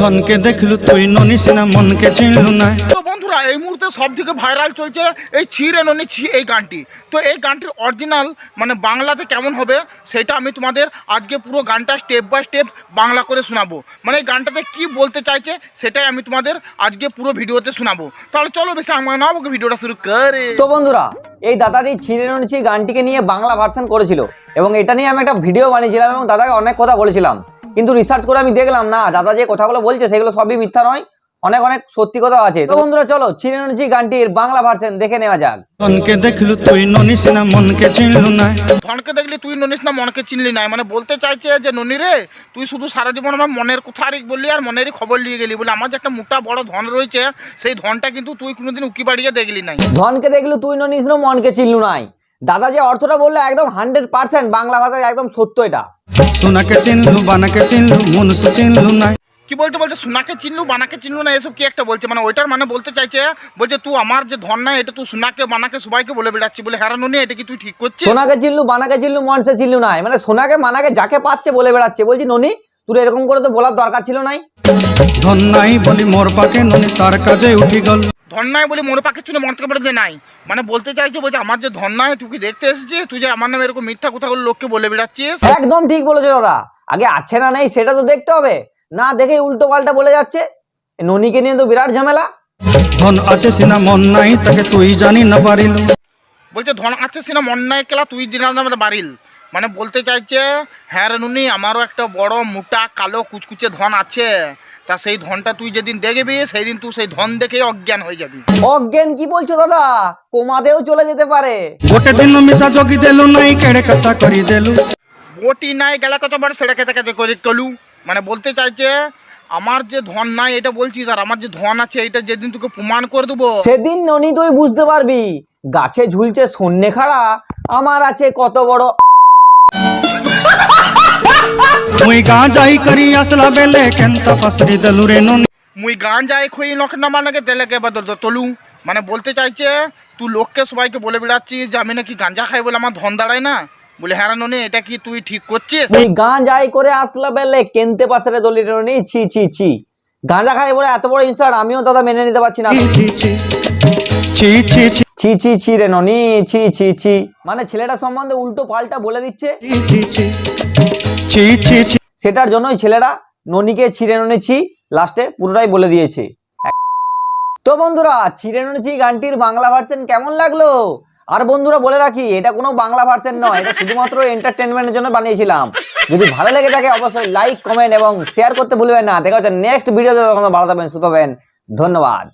ধনকে দেখলু তুই ননিস না মনকে চিনলু না। বন্ধুরা এই মুহূর্তে সব থেকে ভাইরাল চলছে এই ছিঁড়ে ননি ছি এই গানটি। তো এই গানটির অরিজিনাল মানে বাংলাতে কেমন হবে সেটা আমি তোমাদের আজকে পুরো গানটা স্টেপ বাই স্টেপ বাংলা করে শোনাবো। মানে এই গানটাতে কি বলতে চাইছে সেটাই আমি তোমাদের আজকে পুরো ভিডিওতে শোনাবো। তাহলে চলো বেশি আমার না আমাকে ভিডিওটা শুরু করে। তো বন্ধুরা এই দাদাটি ছিঁড়ে নড়ছি গানটিকে নিয়ে বাংলা ভার্সন করেছিল এবং এটা নিয়ে আমি একটা ভিডিও বানিয়েছিলাম এবং দাদাকে অনেক কথা বলেছিলাম। কিন্তু রিসার্চ করে আমি দেখলাম না দাদা যে কথাগুলো বলছে সেগুলো সবই মিথ্যা নয় অনেক অনেক সত্যি কথা আছে। তো বন্ধুরা চলো নড়ছি গানটির বাংলা ভার্সন দেখে নেওয়া যাক। ধনকে দেখলু তুই ননিস না মনকে চিনলু না। ধনকে দেখলি তুই ননিস না মনকে চিনলি নাই মানে বলতে চাইছে যে ননি রে তুই শুধু সারা জীবন আমার মনের কথা আর বললি আর মনেরই খবর নিয়ে গেলি বলে আমার যে একটা মোটা বড় ধন রয়েছে সেই ধনটা কিন্তু তুই কোনোদিন উকি বাড়িয়ে দেখলি নাই। ধনকে দেখলু তুই ননিস না মনকে চিনলু নাই। দাদা যে অর্থটা বললে একদম হান্ড্রেড পার্সেন্ট বাংলা ভাষায় একদম সত্য এটা। সোনাকে চিনলু বানাকে চিনলু মনুষ চিনলু না কি বলতে বলছে? সোনাকে চিনলু বানাকে চিনলু না এসব কি একটা বলছে? মানে ওইটার মানে বলতে চাইছে বলছে তুই আমার যে ধন নাই এটা তুই সোনাকে বানাকে সবাইকে বলে বেড়াচ্ছি বলে হ্যাঁ ননি এটা কি তুই ঠিক করছিস? সোনাকে চিনলু বানাকে চিনলু মনসে চিনলু নাই। মানে সোনাকে মানাকে যাকে পাচ্ছে বলে বেড়াচ্ছে। বলছি ননি তুই এরকম করে তো বলার দরকার ছিল নাই? ধন নাই বলি মোর পাকে ননি তার কাজে উঠি গল। ধন নাই বলে মোর পাখি চুনে মন থেকে বেরোতে নাই। মানে বলতে চাইছে বলছে আমার যে ধন নাই তুই কি দেখতে এসেছিস? তুই যে আমার নামে এরকম মিথ্যা কথাগুলো লোককে বলে বেড়াচ্ছিস? একদম ঠিক বলেছ দাদা। আগে আছে না নেই সেটা তো দেখতে হবে। না দেখে উল্টো পাল্টা বলে যাচ্ছে। এ ননিকে নিয়ে তো বিরাট ঝামেলা। ধন আছে সিনা মন নাই তাকে তুই জানি না পারিলু। বলছে ধন আছে সিনা মন নাই কেলা তুই দিনার নামে বাড়িল। মানে বলতে চাইছে হ্যাঁ রে নুনি আমারও একটা বড় মোটা কালো কুচকুচে ধন আছে। তা সেই ধনটা তুই যেদিন দেখবি সেই দিন তুই সেই ধন দেখে অজ্ঞান হয়ে যাবি। অজ্ঞান কি বলছো দাদা? কোমাতেও চলে যেতে পারে। গোটে দিন মিশা জগি দেলু নাই কেড়ে কথা করি দেলু। বটি নাই গেলা কতবার সেটা খেতে খেতে করে কলু। মানে বলতে চাইছে আমার যে ধন নাই এটা বলছিস আর আমার যে ধন আছে এটা যেদিন তোকে প্রমাণ করে দেবো। সেদিন ননি তুই বুঝতে পারবি গাছে ঝুলছে সন্ধ্যে খাড়া আমার আছে কত বড় মুই গাঁ যাই করি আসলা বেলে কেনতা ফাসরি দেলু রে ননি মুই গান যাই খুই না তেলেকে বদল তলু। মানে বলতে চাইছে তুই লোককে সবাইকে বলে বেড়াচ্ছিস যে আমি নাকি গাঞ্জা খাই বলে আমার ধন দাঁড়ায় না? বলে হ্যাঁ ননি এটা কি তুই ঠিক করছিস? তুই গাঁ যাই করে আসলা বেলে কেনতে পাশে দলি ননি? ছি ছি ছি। গাঁজা খাই বলে এত বড় ইনসার্ট আমিও দাদা মেনে নিতে পারছি না। ছি ছি ছি। ছি ছি ছি রে ননি ছি ছি ছি। মানে ছেলেটা সম্বন্ধে উল্টো পাল্টা বলে দিচ্ছে? ছি সেটার জন্যই ছেলেরা ননিকে ছিঁড়ে ননেছি লাস্টে পুরোটাই বলে দিয়েছে। তো বন্ধুরা ছিঁড়ে ননেছি গানটির বাংলা ভার্সেন কেমন লাগল? আর বন্ধুরা বলে রাখি এটা কোনো বাংলা ভার্সন নয় এটা শুধুমাত্র এন্টারটেনমেন্টের জন্য বানিয়েছিলাম। যদি ভালো লেগে থাকে অবশ্যই লাইক কমেন্ট এবং শেয়ার করতে ভুলবেন না। দেখা হচ্ছে নেক্সট ভিডিওতে ভালো থাকবেন সুতবেন ধন্যবাদ।